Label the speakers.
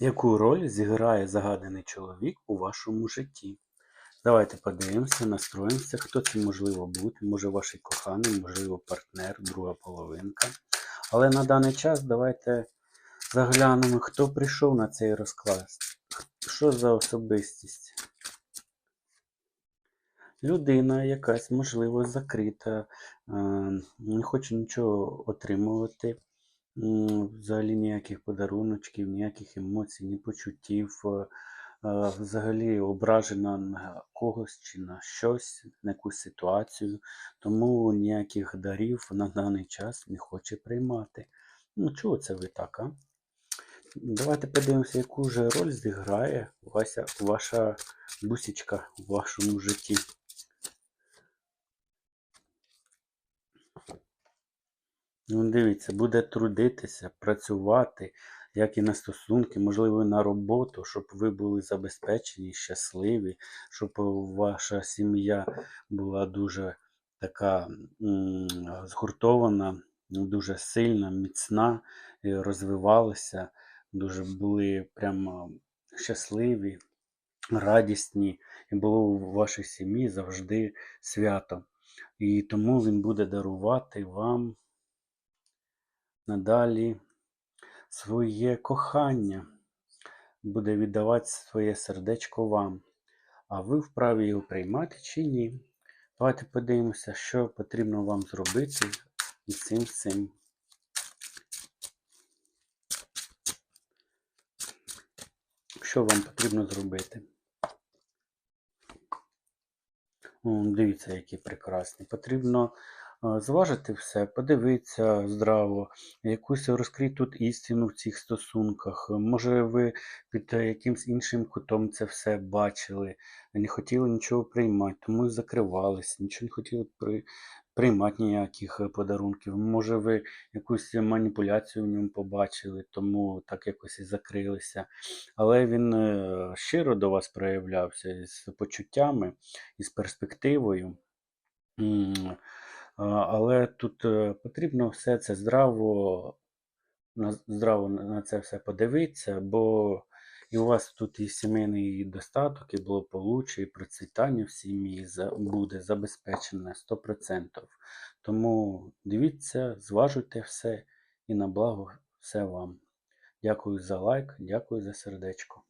Speaker 1: Яку роль зіграє загаданий чоловік у вашому житті? Давайте подивимося, настроїмося, хто це можливо бути, може ваш коханий, можливо, партнер, друга половинка. Але на даний час давайте заглянемо, хто прийшов на цей розклад. Що за особистість? Людина якась, можливо, закрита, е, не хоче нічого отримувати, взагалі ніяких подаруночків, ніяких емоцій, ні почуттів, е, е, взагалі ображена на когось чи на щось, на якусь ситуацію, тому ніяких дарів на даний час не хоче приймати. Ну, чого це ви так, а? Давайте подивимося, яку же роль зіграє Вася, ваша бусічка в вашому житті. Ну, дивіться, буде трудитися, працювати, як і на стосунки, можливо, на роботу, щоб ви були забезпечені, щасливі, щоб ваша сім'я була дуже така згуртована, дуже сильна, міцна, розвивалася, дуже були прямо щасливі, радісні, і було у вашій сім'ї завжди свято. І тому він буде дарувати вам надалі своє кохання, буде віддавати своє сердечко вам, а ви вправі його приймати чи ні. Давайте подивимося, що потрібно вам зробити із цим всім. Що вам потрібно зробити? Дивіться, які прекрасні. Потрібно зважити все, подивитися здраво, якусь розкрити тут істину в цих стосунках. Може, ви під е, якимсь іншим кутом це все бачили, не хотіли нічого приймати, тому і закривались, нічого не хотіли при... приймати ніяких е, подарунків. Може, ви якусь маніпуляцію в ньому побачили, тому так якось і закрилися. Але він е, щиро до вас проявлявся з почуттями з перспективою. Але тут е, потрібно все це здраво, на- здраво на це все подивитися, бо і у вас тут і сімейний достаток, і благополуччя, і процвітання в сім'ї буде забезпечене 100%. Тому дивіться, зважуйте все і на благо все вам. Дякую за лайк, дякую за сердечко.